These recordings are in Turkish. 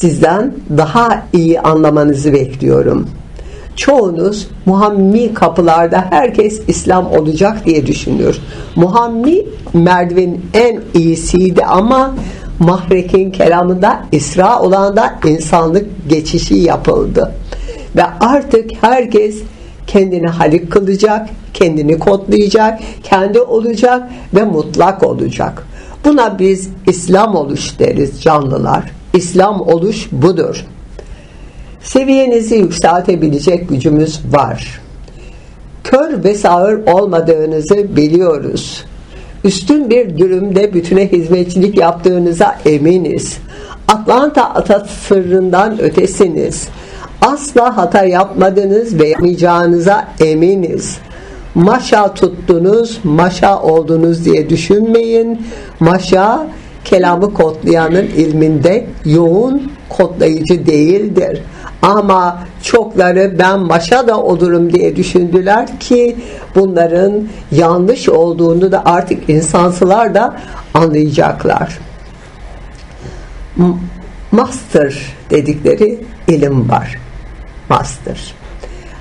Sizden daha iyi anlamanızı bekliyorum. Çoğunuz Muhammi kapılarda herkes İslam olacak diye düşünüyor. Muhammi merdivenin en iyisiydi ama Mahrek'in kelamında İsra olanda insanlık geçişi yapıldı. Ve artık herkes kendini halik kılacak, kendini kodlayacak, kendi olacak ve mutlak olacak. Buna biz İslam oluş deriz canlılar. İslam oluş budur. Seviyenizi yükseltebilecek gücümüz var. Kör ve sağır olmadığınızı biliyoruz. Üstün bir durumda bütüne hizmetçilik yaptığınıza eminiz. Atlanta ata sırrından ötesiniz. Asla hata yapmadınız ve yapmayacağınıza eminiz. Maşa tuttunuz, maşa oldunuz diye düşünmeyin. Maşa kelamı kodlayanın ilminde yoğun kodlayıcı değildir. Ama çokları ben maşa da olurum diye düşündüler ki bunların yanlış olduğunu da artık insansılar da anlayacaklar. Master dedikleri ilim var. Master.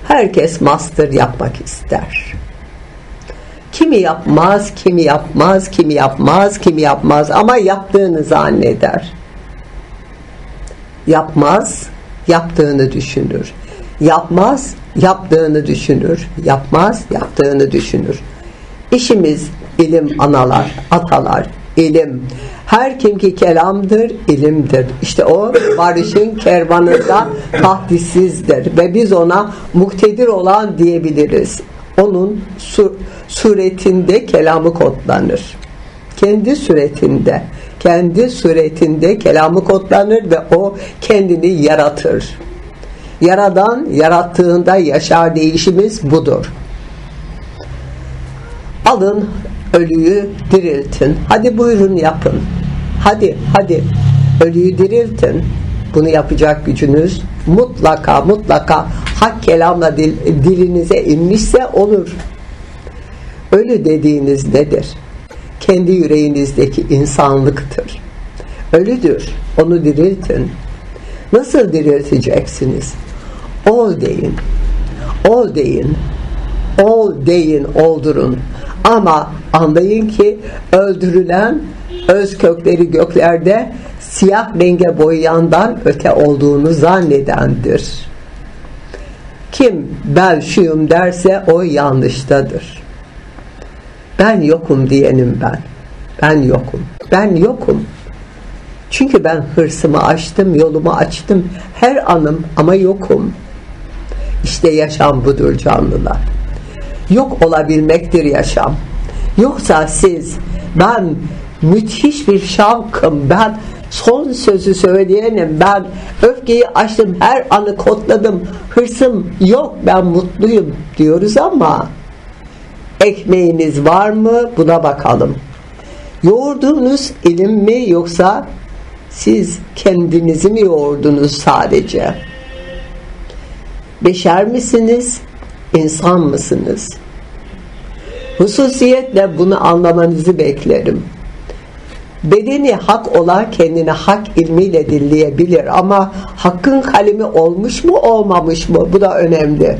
Herkes master yapmak ister. Kimi yapmaz, kimi yapmaz, kimi yapmaz, kimi yapmaz ama yaptığını zanneder. Yapmaz, yaptığını düşünür. Yapmaz, yaptığını düşünür. Yapmaz, yaptığını düşünür. İşimiz ilim analar, atalar, ilim. Her kim ki kelamdır, ilimdir. İşte o barışın kervanında tahdissizdir ve biz ona muktedir olan diyebiliriz. Onun su suretinde kelamı kodlanır. Kendi suretinde, kendi suretinde kelamı kodlanır ve o kendini yaratır. Yaradan yarattığında yaşar değişimiz budur. Alın ölüyü diriltin. Hadi buyurun yapın. Hadi hadi ölüyü diriltin. Bunu yapacak gücünüz mutlaka mutlaka hak kelamla dil, dilinize inmişse olur. Ölü dediğiniz nedir? Kendi yüreğinizdeki insanlıktır. Ölüdür. Onu diriltin. Nasıl dirilteceksiniz? Ol deyin. Ol deyin. Ol deyin, oldurun. Ama anlayın ki öldürülen öz kökleri göklerde siyah renge boyayandan öte olduğunu zannedendir. Kim ben şuyum derse o yanlıştadır. Ben yokum diyenim ben. Ben yokum. Ben yokum. Çünkü ben hırsımı açtım, yolumu açtım. Her anım ama yokum. İşte yaşam budur canlılar. Yok olabilmektir yaşam. Yoksa siz ben müthiş bir şavkım, ben son sözü söyleyenim, ben öfkeyi açtım, her anı kodladım, hırsım yok, ben mutluyum diyoruz ama ekmeğiniz var mı buna bakalım. Yoğurduğunuz ilim mi yoksa siz kendinizi mi yoğurdunuz sadece? Beşer misiniz? İnsan mısınız? Hususiyetle bunu anlamanızı beklerim. Bedeni hak olan kendini hak ilmiyle dinleyebilir ama hakkın kalemi olmuş mu olmamış mı bu da önemli.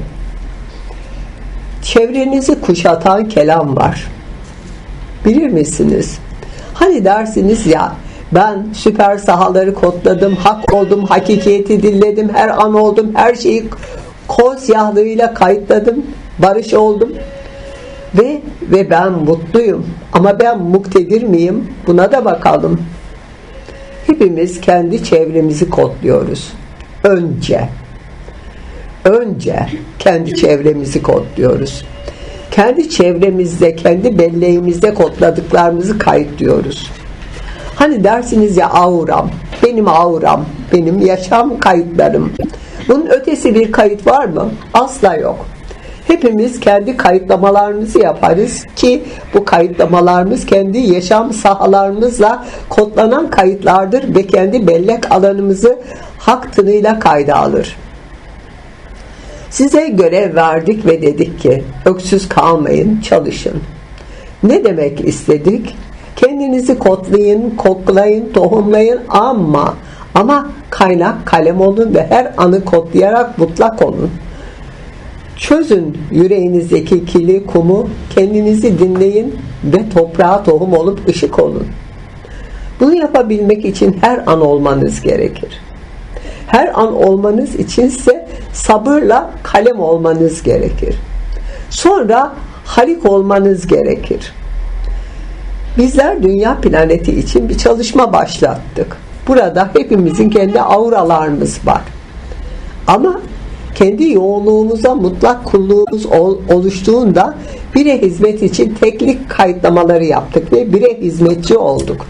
Çevrenizi kuşatan kelam var. Bilir misiniz? Hani dersiniz ya ben süper sahaları kodladım, hak oldum, hakikiyeti dinledim, her an oldum, her şeyi kol siyahlığıyla kayıtladım, barış oldum ve ve ben mutluyum. Ama ben muktedir miyim? Buna da bakalım. Hepimiz kendi çevremizi kodluyoruz. Önce. Önce kendi çevremizi kodluyoruz. Kendi çevremizde, kendi belleğimizde kodladıklarımızı kayıtlıyoruz. Hani dersiniz ya auram, benim auram, benim yaşam kayıtlarım. Bunun ötesi bir kayıt var mı? Asla yok. Hepimiz kendi kayıtlamalarımızı yaparız ki bu kayıtlamalarımız kendi yaşam sahalarımızla kodlanan kayıtlardır ve kendi bellek alanımızı hak tınıyla kayda alır. Size görev verdik ve dedik ki öksüz kalmayın, çalışın. Ne demek istedik? Kendinizi kodlayın, koklayın, tohumlayın ama Ama kaynak kalem olun ve her anı kodlayarak mutlak olun. Çözün yüreğinizdeki kili, kumu, kendinizi dinleyin ve toprağa tohum olup ışık olun. Bunu yapabilmek için her an olmanız gerekir. Her an olmanız içinse sabırla kalem olmanız gerekir. Sonra halik olmanız gerekir. Bizler dünya planeti için bir çalışma başlattık. Burada hepimizin kendi auralarımız var. Ama kendi yoğunluğumuza mutlak kulluğumuz oluştuğunda bire hizmet için teklik kayıtlamaları yaptık ve bire hizmetçi olduk.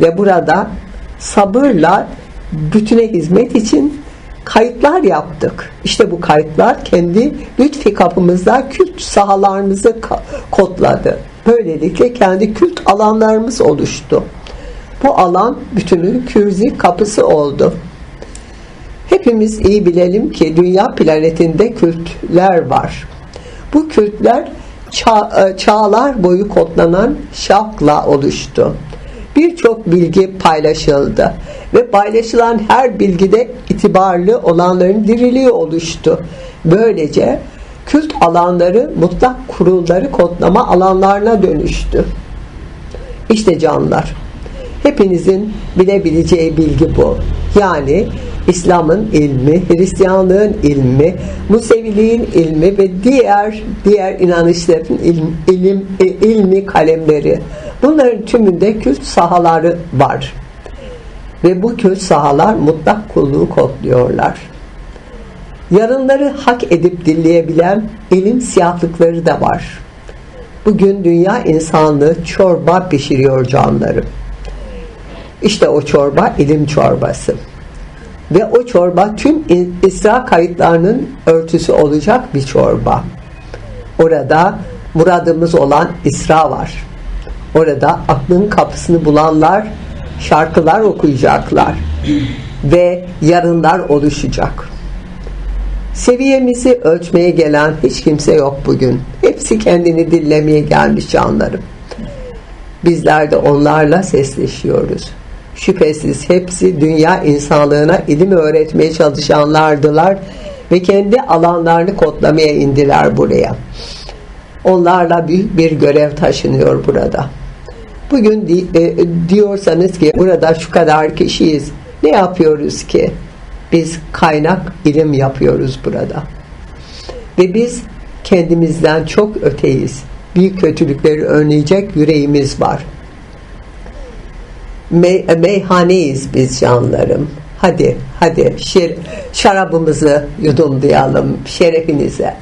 Ve burada sabırla bütüne hizmet için kayıtlar yaptık. İşte bu kayıtlar kendi lütfi kapımızda kült sahalarımızı kodladı. Böylelikle kendi kült alanlarımız oluştu. Bu alan bütünün kürzi kapısı oldu. Hepimiz iyi bilelim ki dünya planetinde kültler var. Bu kültler çağ, e, çağlar boyu kodlanan şakla oluştu. Birçok bilgi paylaşıldı ve paylaşılan her bilgide itibarlı olanların diriliği oluştu. Böylece kült alanları mutlak kurulları kodlama alanlarına dönüştü. İşte canlar. Hepinizin bilebileceği bilgi bu. Yani İslam'ın ilmi, Hristiyanlığın ilmi, Museviliğin ilmi ve diğer diğer inanışların ilim, ilim, e, ilmi kalemleri. Bunların tümünde kült sahaları var. Ve bu kült sahalar mutlak kulluğu kodluyorlar. Yarınları hak edip dinleyebilen ilim siyahlıkları da var. Bugün dünya insanlığı çorba pişiriyor canlarım. İşte o çorba ilim çorbası. Ve o çorba tüm İsra kayıtlarının örtüsü olacak bir çorba. Orada muradımız olan İsra var. Orada aklın kapısını bulanlar şarkılar okuyacaklar. Ve yarınlar oluşacak. Seviyemizi ölçmeye gelen hiç kimse yok bugün. Hepsi kendini dinlemeye gelmiş canlarım. Bizler de onlarla sesleşiyoruz. Şüphesiz hepsi dünya insanlığına ilim öğretmeye çalışanlardılar ve kendi alanlarını kodlamaya indiler buraya. Onlarla büyük bir görev taşınıyor burada. Bugün e, diyorsanız ki burada şu kadar kişiyiz. Ne yapıyoruz ki? Biz kaynak ilim yapıyoruz burada. Ve biz kendimizden çok öteyiz. Büyük kötülükleri önleyecek yüreğimiz var. Me meyhaneyiz biz canlarım. Hadi hadi şer şarabımızı yudumlayalım şerefinize.